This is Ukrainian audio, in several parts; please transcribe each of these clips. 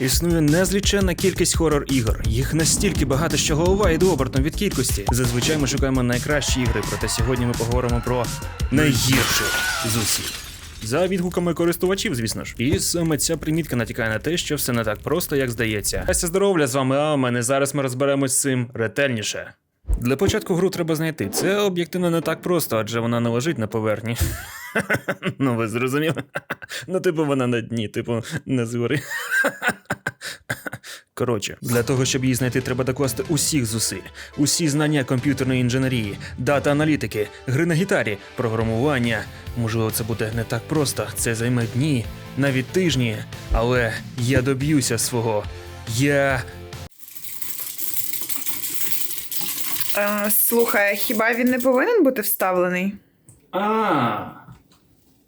Існує незліченна кількість хорор ігор. Їх настільки багато, що голова йде обертом від кількості. Зазвичай ми шукаємо найкращі ігри, проте сьогодні ми поговоримо про найгіршу з усіх. За відгуками користувачів, звісно ж. І саме ця примітка натякає на те, що все не так просто, як здається. Ася здоров'я з вами Амен, і зараз ми розберемось з цим ретельніше. Для початку гру треба знайти. Це об'єктивно не так просто, адже вона не лежить на поверхні. Ну, ви зрозуміли? Ну, типу, вона на дні, типу, не згори. Коротше, для того, щоб її знайти, треба докласти усіх зусиль, усі знання комп'ютерної інженерії, дата аналітики, гри на гітарі, програмування. Можливо, це буде не так просто. Це займе дні, навіть тижні. Але я доб'юся свого. Я. Е, слухай, хіба він не повинен бути вставлений? А.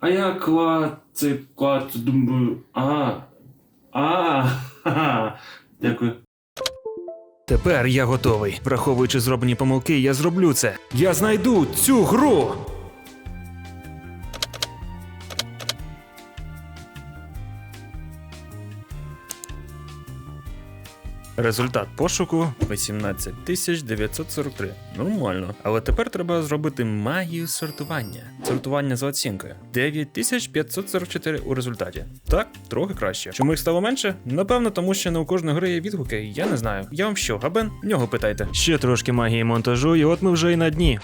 А я клад. Це клад. Думаю. А. А. Дякую. Тепер я готовий. Враховуючи зроблені помилки, я зроблю це. Я знайду цю гру. Результат пошуку 18943. Нормально. Але тепер треба зробити магію сортування. Сортування за оцінкою. 9544 у результаті. Так, трохи краще. Чому їх стало менше? Напевно, тому що не у кожної гри є відгуки. Я не знаю. Я вам що, габен? В нього питайте. Ще трошки магії монтажу, і от ми вже і на дні.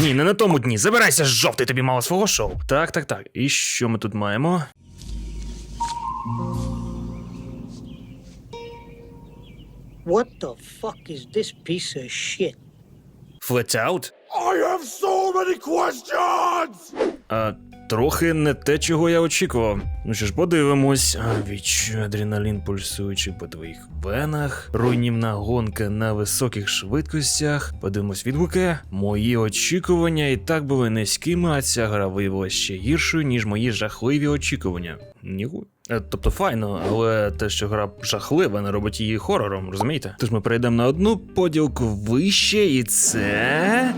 Ні, не на тому дні. Забирайся, жовтий тобі мало свого шоу. Так, так, так. І що ми тут маємо? What the fuck is this piece of shit? Flat I have so many questions! А трохи не те, чого я очікував. Ну що ж, подивимось. А, Відчую адреналін пульсуючи по твоїх венах, руйнівна гонка на високих швидкостях. Подивимось відгуки. Мої очікування і так були низькими, а ця гра виявилася ще гіршою, ніж мої жахливі очікування. Ніху. Е, Тобто файно, але те, що гра жахлива, не робить її хорором, розумієте? Тож ми перейдемо на одну поділку вище, і це.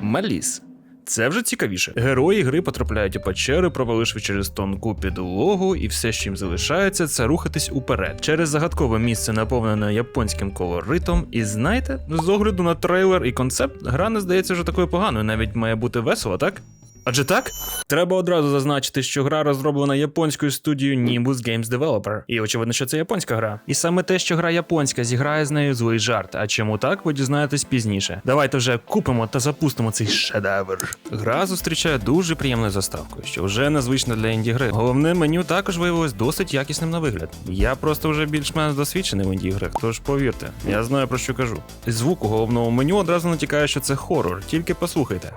Маліс. Це вже цікавіше. Герої гри потрапляють у печери, проваливши через тонку підлогу, і все, що їм залишається, це рухатись уперед через загадкове місце, наповнене японським колоритом. І знаєте, з огляду на трейлер і концепт, гра не здається вже такою поганою, навіть має бути весело, так? Адже так? Треба одразу зазначити, що гра розроблена японською студією Nimbus Games Developer. І очевидно, що це японська гра. І саме те, що гра японська, зіграє з нею злий жарт. А чому так, ви дізнаєтесь пізніше. Давайте вже купимо та запустимо цей шедевр. Гра зустрічає дуже приємною заставкою, що вже незвично для інді гри. Головне меню також виявилось досить якісним на вигляд. Я просто вже більш-менш досвідчений в інді грах, тож повірте, я знаю про що кажу. Звук у головному меню одразу натякає, що це хорор, тільки послухайте.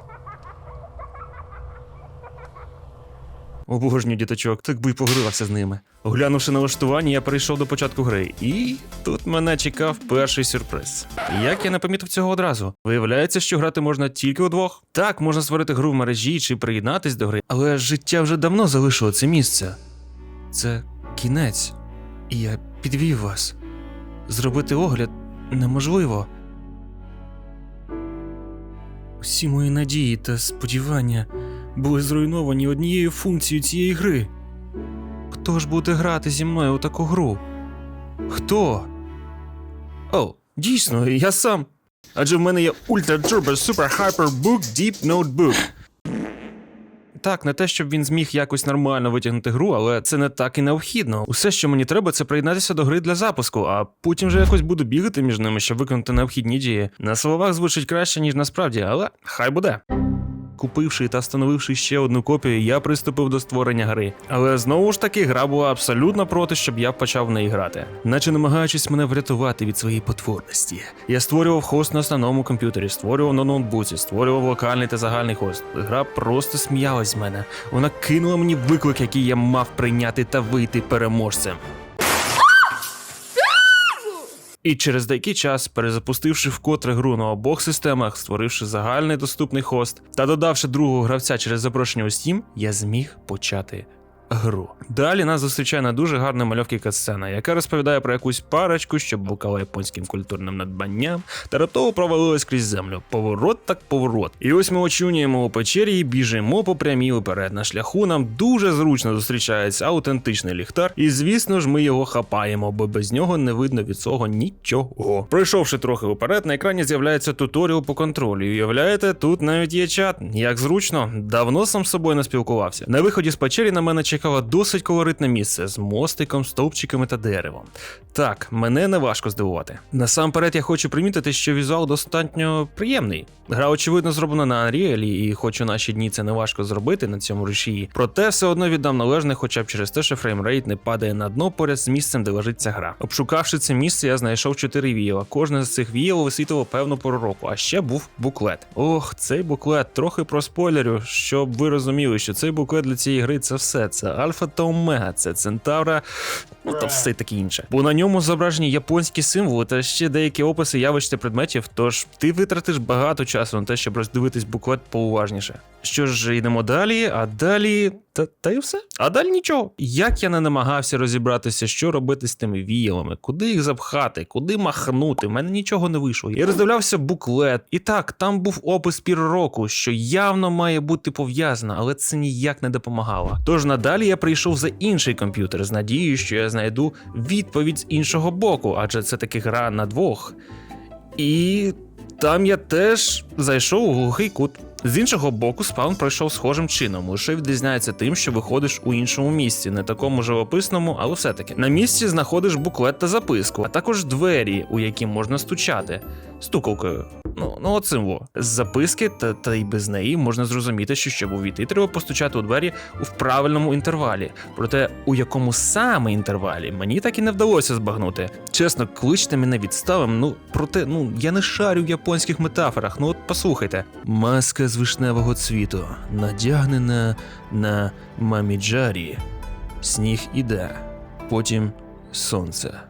Обожнюю діточок, так би й погривався з ними. Оглянувши налаштування, я перейшов до початку гри, і тут мене чекав перший сюрприз. Як я не помітив цього одразу, виявляється, що грати можна тільки удвох. Так, можна створити гру в мережі чи приєднатись до гри, але життя вже давно залишило це місце. Це кінець, і я підвів вас. Зробити огляд неможливо. Усі мої надії та сподівання були зруйновані однією функцією цієї гри. Хто ж буде грати зі мною у таку гру? Хто? О, дійсно, я сам. Адже в мене є Ultra Turbo Super Hyper Book Deep Notebook. Так, не те, щоб він зміг якось нормально витягнути гру, але це не так і необхідно. Усе, що мені треба, це приєднатися до гри для запуску, а потім вже якось буду бігати між ними, щоб виконати необхідні дії. На словах звучить краще, ніж насправді, але хай буде. Купивши та встановивши ще одну копію, я приступив до створення гри. Але знову ж таки, гра була абсолютно проти, щоб я почав в неї грати, наче намагаючись мене врятувати від своєї потворності. Я створював хост на основному комп'ютері, створював на ноутбуці, створював локальний та загальний хост. Гра просто сміялась з мене. Вона кинула мені виклик, який я мав прийняти та вийти переможцем. І через деякий час, перезапустивши вкотре гру на обох системах, створивши загальний доступний хост та додавши другого гравця через запрошення у Steam, я зміг почати гру. Далі нас зустрічає на дуже гарна мальовки катсцена, яка розповідає про якусь парочку, що блукала японським культурним надбанням, та раптово провалилась крізь землю. Поворот так поворот. І ось ми очунюємо у печері і біжимо по прямій уперед. На шляху нам дуже зручно зустрічається аутентичний ліхтар, і звісно ж ми його хапаємо, бо без нього не видно від цього нічого. Пройшовши трохи уперед, на екрані з'являється туторіал по контролю. Уявляєте, тут навіть є чат. Як зручно, давно сам з собою не спілкувався. На виході з печері на мене чекало досить колоритне місце з мостиком, стовпчиками та деревом. Так, мене не важко здивувати. Насамперед, я хочу примітити, що візуал достатньо приємний. Гра, очевидно, зроблена на Unreal, і хоч у наші дні це не важко зробити на цьому рушії, проте все одно віддам належне, хоча б через те, що фреймрейт не падає на дно поряд з місцем, де лежить ця гра. Обшукавши це місце, я знайшов чотири віяла. Кожне з цих віял висвітило певну пору року, а ще був буклет. Ох, цей буклет трохи про спойлерю, щоб ви розуміли, що цей буклет для цієї гри це все. Це альфа та омега, це центавра, ну та все таке інше. Бо на ньому зображені японські символи та ще деякі описи явищ та предметів. Тож ти витратиш багато часу на те, щоб роздивитись буклет поуважніше. Що ж, йдемо далі, а далі. Та, та й все. А далі нічого. Як я не намагався розібратися, що робити з тими віялами, куди їх запхати, куди махнути, в мене нічого не вийшло. Я роздивлявся буклет, і так, там був опис пір року, що явно має бути пов'язано, але це ніяк не допомагало. Тож надалі я прийшов за інший комп'ютер з надією, що я знайду відповідь з іншого боку, адже це таки гра на двох. І там я теж зайшов у глухий кут. З іншого боку, спаун пройшов схожим чином, лише відрізняється тим, що виходиш у іншому місці, не такому живописному, але все-таки. На місці знаходиш буклет та записку, а також двері, у які можна стучати стукавкою. Ну, ну оцим во. З записки та, та й без неї можна зрозуміти, що щоб увійти, треба постучати у двері в правильному інтервалі. Проте у якому саме інтервалі мені так і не вдалося збагнути. Чесно, кличте мене відставим. Ну проте, ну я не шарю в японських метафорах. Ну от послухайте. Маска з вишневого цвіту, надягнена на маміджарі. Сніг іде, потім сонце.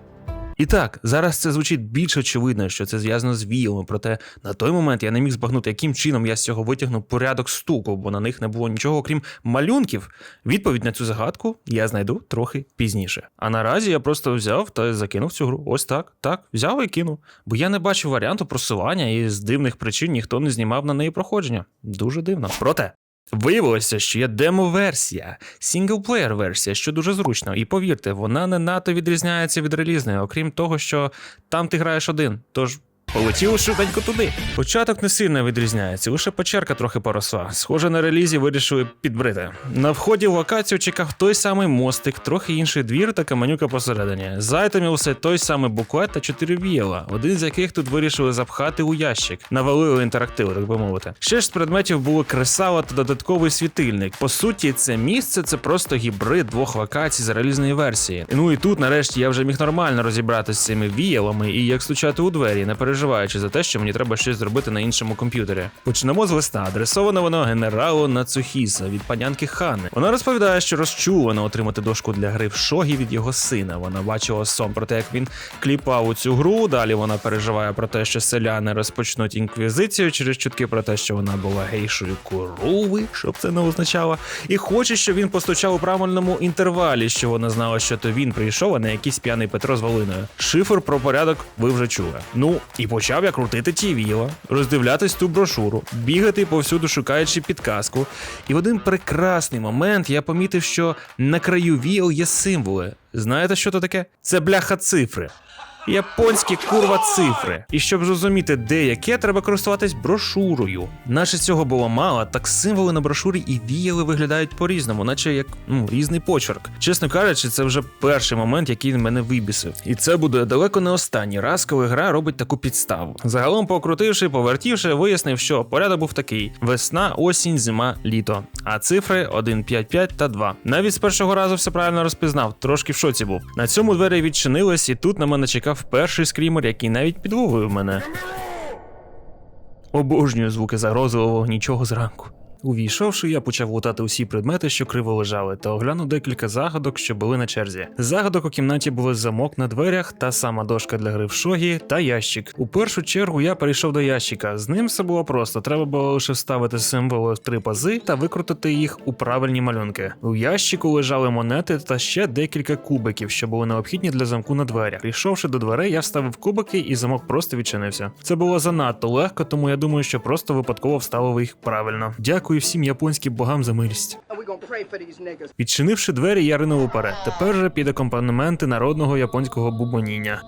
І так, зараз це звучить більш очевидно, що це зв'язано з віялами, проте на той момент я не міг збагнути, яким чином я з цього витягнув порядок стуку, бо на них не було нічого, окрім малюнків. Відповідь на цю загадку я знайду трохи пізніше. А наразі я просто взяв та закинув цю гру. Ось так, так, взяв і кинув. Бо я не бачив варіанту просування, і з дивних причин ніхто не знімав на неї проходження. Дуже дивно. Проте. Виявилося, що є демо-версія, сінглплеєр версія, що дуже зручно. І повірте, вона не надто відрізняється від релізної, окрім того, що там ти граєш один. Тож. Полетіли швиденько туди. Початок не сильно відрізняється, лише печерка трохи поросла. Схоже, на релізі вирішили підбрити. На вході в локацію чекав той самий мостик, трохи інший двір та каменюка посередині. З айтемів усе той самий буклет та чотири віяла, один з яких тут вирішили запхати у ящик. Навалили інтерактиву, так би мовити. Ще ж з предметів було кресало та додатковий світильник. По суті, це місце це просто гібрид двох локацій з релізної версії. Ну і тут, нарешті, я вже міг нормально розібратися з цими віялами і як стучати у двері, не переживаючи за те, що мені треба щось зробити на іншому комп'ютері. Почнемо з листа. Адресоване воно генералу Нацухіса від панянки Хани. Вона розповідає, що розчулена отримати дошку для гри в шогі від його сина. Вона бачила сон про те, як він кліпав у цю гру. Далі вона переживає про те, що селяни розпочнуть інквізицію через чутки про те, що вона була гейшою корови, щоб це не означало. І хоче, щоб він постучав у правильному інтервалі, що вона знала, що то він прийшов, а не якийсь п'яний Петро з Волиною. Шифр про порядок ви вже чули. Ну і почав я крутити ті віла, роздивлятись ту брошуру, бігати повсюду, шукаючи підказку. І в один прекрасний момент я помітив, що на краю віл є символи. Знаєте, що то таке? Це бляха цифри. Японські курва цифри. І щоб зрозуміти, де яке, треба користуватись брошурою. Наче цього було мало, так символи на брошурі і віяли виглядають по-різному, наче як ну, різний почерк. Чесно кажучи, це вже перший момент, який мене вибісив. І це буде далеко не останній раз, коли гра робить таку підставу. Загалом, покрутивши, повертівши, вияснив, що порядок був такий: весна, осінь, зима, літо. А цифри 1, 5, 5 та 2. Навіть з першого разу все правильно розпізнав, трошки в шоці був. На цьому двері відчинились, і тут на мене чекав перший скрімер, який навіть підловив мене. Обожнюю звуки загрозливого нічого зранку. Увійшовши, я почав лутати усі предмети, що криво лежали, та оглянув декілька загадок, що були на черзі. Загадок у кімнаті були замок на дверях, та сама дошка для гри в шогі та ящик. У першу чергу я перейшов до ящика. З ним все було просто. Треба було лише вставити символи в три пази та викрутити їх у правильні малюнки. У ящику лежали монети та ще декілька кубиків, що були необхідні для замку на дверях. Прийшовши до дверей, я вставив кубики, і замок просто відчинився. Це було занадто легко, тому я думаю, що просто випадково вставив їх правильно. Дякую всім японським богам за милість. Відчинивши двері, я ринув уперед. Тепер же під акомпанементи народного японського бубоніння.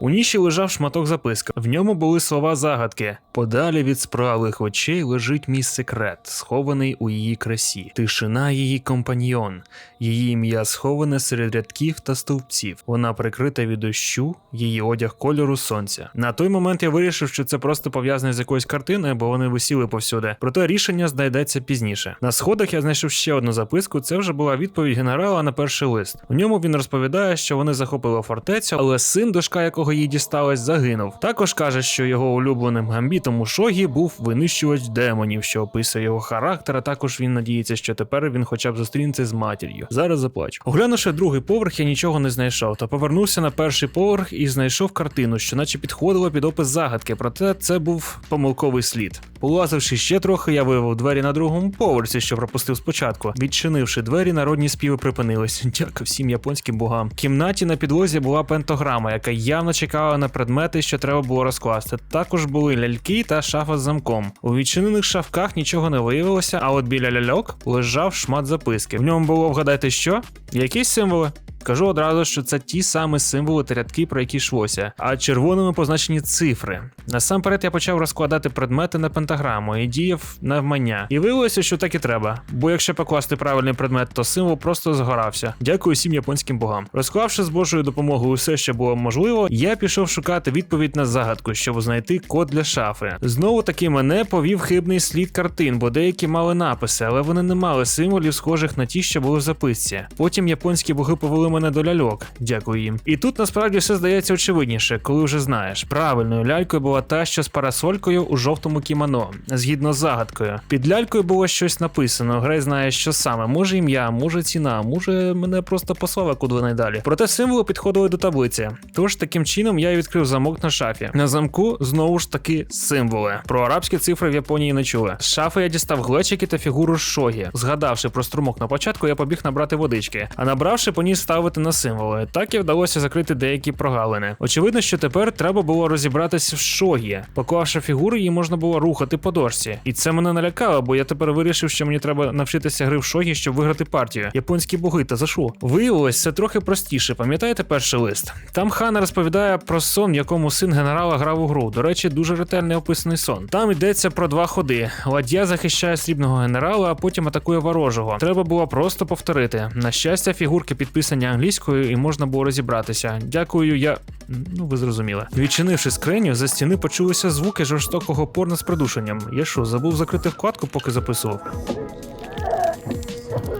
У ніші лежав шматок записка. В ньому були слова загадки: Подалі від справих очей лежить мій секрет, схований у її красі. Тишина її компаньйон. Її ім'я сховане серед рядків та стовпців. Вона прикрита від дощу, її одяг кольору сонця. На той момент я вирішив, що це просто пов'язане з якоюсь картиною, бо вони висіли повсюди. Проте рішення знайдеться пізніше. На сходах я знайшов ще одну записку. Це вже була відповідь генерала на перший лист. У ньому він розповідає, що вони захопили фортецю, але син, дошка якого їй дісталась, загинув. Також каже, що його улюбленим гамбітом у шогі був винищувач демонів, що описує його характер. А також він надіється, що тепер він хоча б зустрінеться з матір'ю. Зараз заплачу. Оглянувши другий поверх, я нічого не знайшов, та повернувся на перший поверх і знайшов картину, що наче підходила під опис загадки. Проте це був помилковий слід. Полазивши ще трохи, я виявив двері на другому поверсі, що пропустив спочатку. Відчинивши двері, народні співи припинились. Дякую всім японським богам. В кімнаті на підлозі була пентограма, яка явно чекала на предмети, що треба було розкласти. Також були ляльки та шафа з замком. У відчинених шафках нічого не виявилося, а от біля ляльок лежав шмат записки. В ньому було вгадайте що? Якісь символи? Кажу одразу, що це ті самі символи та рядки, про які йшлося, а червоними позначені цифри. Насамперед я почав розкладати предмети на пентаграму і діяв навмання. І виявилося, що так і треба. Бо якщо покласти правильний предмет, то символ просто згорався. Дякую всім японським богам. Розклавши з Божою допомогою все, що було можливо, я пішов шукати відповідь на загадку, щоб знайти код для шафи. Знову таки мене повів хибний слід картин, бо деякі мали написи, але вони не мали символів, схожих на ті, що були в записці. Потім японські боги повели мене до ляльок. Дякую їм. І тут насправді все здається очевидніше, коли вже знаєш. Правильною лялькою була та, що з парасолькою у жовтому кімоно, згідно з загадкою. Під лялькою було щось написано. Грей знає, що саме. Може ім'я, може ціна, може мене просто послала куди найдалі. Проте символи підходили до таблиці. Тож таким чином я відкрив замок на шафі. На замку знову ж таки символи. Про арабські цифри в Японії не чули. З шафи я дістав глечики та фігуру шогі. Згадавши про струмок на початку, я побіг набрати водички, а набравши, поніс ставити на символи. Так і вдалося закрити деякі прогалини. Очевидно, що тепер треба було розібратися в шогі. Поклавши фігуру, її можна було рухати по дошці. І це мене налякало, бо я тепер вирішив, що мені треба навчитися гри в шогі, щоб виграти партію. Японські боги та за що? Виявилось, це трохи простіше. Пам'ятаєте перший лист? Там Хана розповідає про сон, в якому син генерала грав у гру. До речі, дуже ретельний описаний сон. Там йдеться про два ходи. Ладья захищає срібного генерала, а потім атакує ворожого. Треба було просто повторити. На щастя, фігурки підписані англійською і можна було розібратися. Дякую, я. Ну, ви зрозуміли. Відчинивши скриню, за стіни почулися звуки жорстокого порно з придушенням. Я що, забув закрити вкладку, поки записував?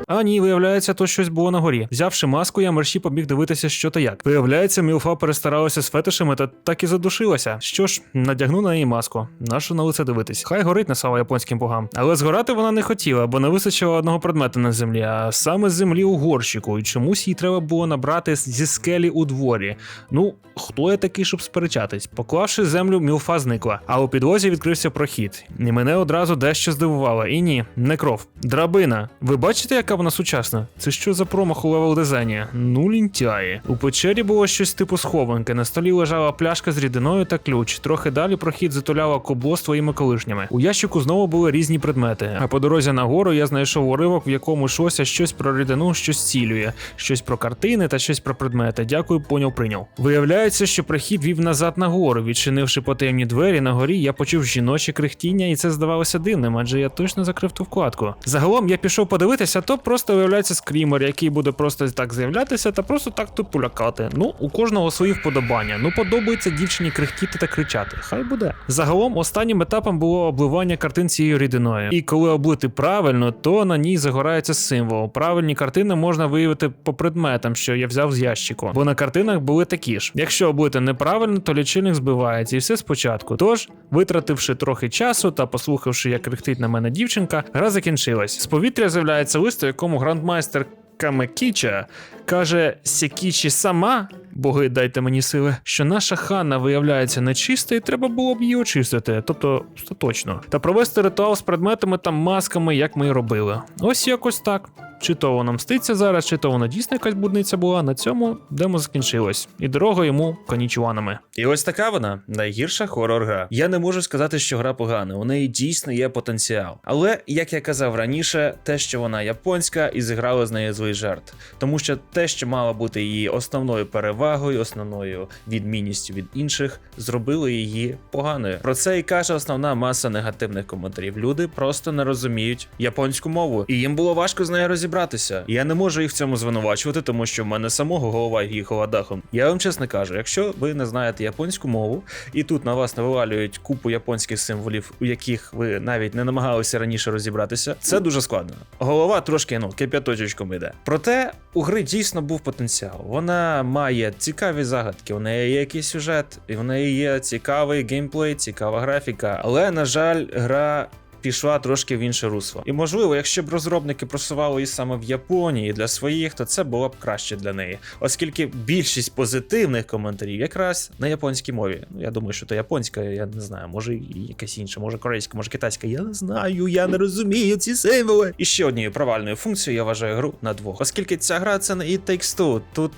А ні, виявляється, то щось було на горі. Взявши маску, я мерщі побіг дивитися, що та як. Виявляється, Мілфа перестаралася з фетишами та так і задушилася. Що ж, надягну на неї маску. Нащо на лице дивитись? Хай горить на слава японським богам. Але згорати вона не хотіла, бо не вистачило одного предмета на землі, а саме з землі у горщику. І чомусь їй треба було набрати зі скелі у дворі. Ну, хто я такий, щоб сперечатись? Поклавши землю, мілфа зникла, а у підлозі відкрився прохід. І мене одразу дещо здивувало. І ні, не кров. Драбина. Ви бачите, яка вона сучасна? Це що за промах у левел дизайні? Ну, лінтяї. У печері було щось типу схованки. На столі лежала пляшка з рідиною та ключ. Трохи далі прохід затуляла кобло з твоїми колишніми. У ящику знову були різні предмети. А по дорозі нагору я знайшов уривок, в якому йшлося щось про рідину, що зцілює, щось про картини та щось про предмети. Дякую, поняв, прийняв. Виявляється, що прохід вів назад нагору. Відчинивши потемні двері на горі, я почув жіноче крихтіння, і це здавалося дивним, адже я точно закрив ту вкладку. Загалом я пішов подивитися, то просто виявляється скрімер, який буде просто так з'являтися та просто так тупо лякати. Ну, у кожного свої вподобання. Ну, подобається дівчині крихтіти та кричати. Хай буде. Загалом, останнім етапом було обливання картин цією рідиною. І коли облити правильно, то на ній загорається символ. Правильні картини можна виявити по предметам, що я взяв з ящику. Бо на картинах були такі ж. Якщо облити неправильно, то лічильник збивається і все спочатку. Тож, витративши трохи часу та послухавши, як крихтить на мене дівчинка, гра закінчилась. З повітря з'являється лист, якому грандмайстер Камекіча каже Сякічі сама, боги дайте мені сили, що наша хана виявляється нечиста, і треба було б її очистити, тобто остаточно, та провести ритуал з предметами та масками, як ми і робили. Ось якось так. Чи то воно мститься зараз, чи то воно дійсно якась будниця була. На цьому демо закінчилось. І дорога йому конічуанами. І ось така вона найгірша хорор гра. Я не можу сказати, що гра погана. У неї дійсно є потенціал. Але як я казав раніше, те, що вона японська, і зіграли з нею злий жарт. Тому що те, що мало бути її основною перевагою, основною відмінністю від інших, зробили її поганою. Про це і каже основна маса негативних коментарів. Люди просто не розуміють японську мову, і їм було важко з нею розібратися. Я не можу їх в цьому звинувачувати, тому що в мене самого голова їхала дахом. Я вам чесно кажу, якщо ви не знаєте японську мову, і тут на вас навалюють купу японських символів, у яких ви навіть не намагалися раніше розібратися, це дуже складно. Голова трошки ну кип'яточечком іде. Проте у гри дійсно був потенціал. Вона має цікаві загадки, у неї є якийсь сюжет, і в неї є цікавий геймплей, цікава графіка. Але на жаль, гра. Пішла трошки в інше русло. І можливо, якщо б розробники просували її саме в Японії для своїх, то це було б краще для неї, оскільки більшість позитивних коментарів якраз на японській мові. Ну я думаю, що то японська, я не знаю, може і якась інша, може корейська, може китайська. Я не знаю, я не розумію ці символи. І ще однією провальною функцією я вважаю гру на двох, оскільки ця гра це не Takes Two. Тут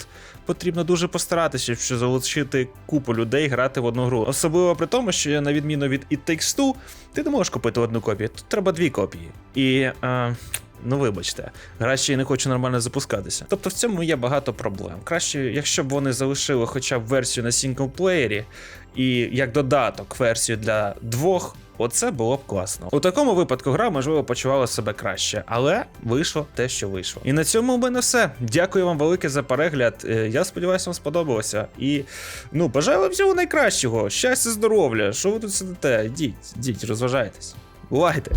потрібно дуже постаратися, щоб залучити купу людей грати в одну гру. Особливо при тому, що на відміну від It Takes Two, ти не можеш купити одну копію, тут треба дві копії. І. Е, Ну, вибачте, гра ще й не хоче нормально запускатися. Тобто в цьому є багато проблем. Краще, якщо б вони залишили хоча б версію на сінглплеєрі і як додаток версію для двох, оце було б класно. У такому випадку гра, можливо, почувала себе краще, але вийшло те, що вийшло. І на цьому у мене все. Дякую вам велике за перегляд. Е, Я сподіваюся, вам сподобалося. І ну, бажаю вам всього найкращого. Щастя, здоров'я. Що ви тут сидите? Йдіть, йдіть, розважайтесь. Бувайте!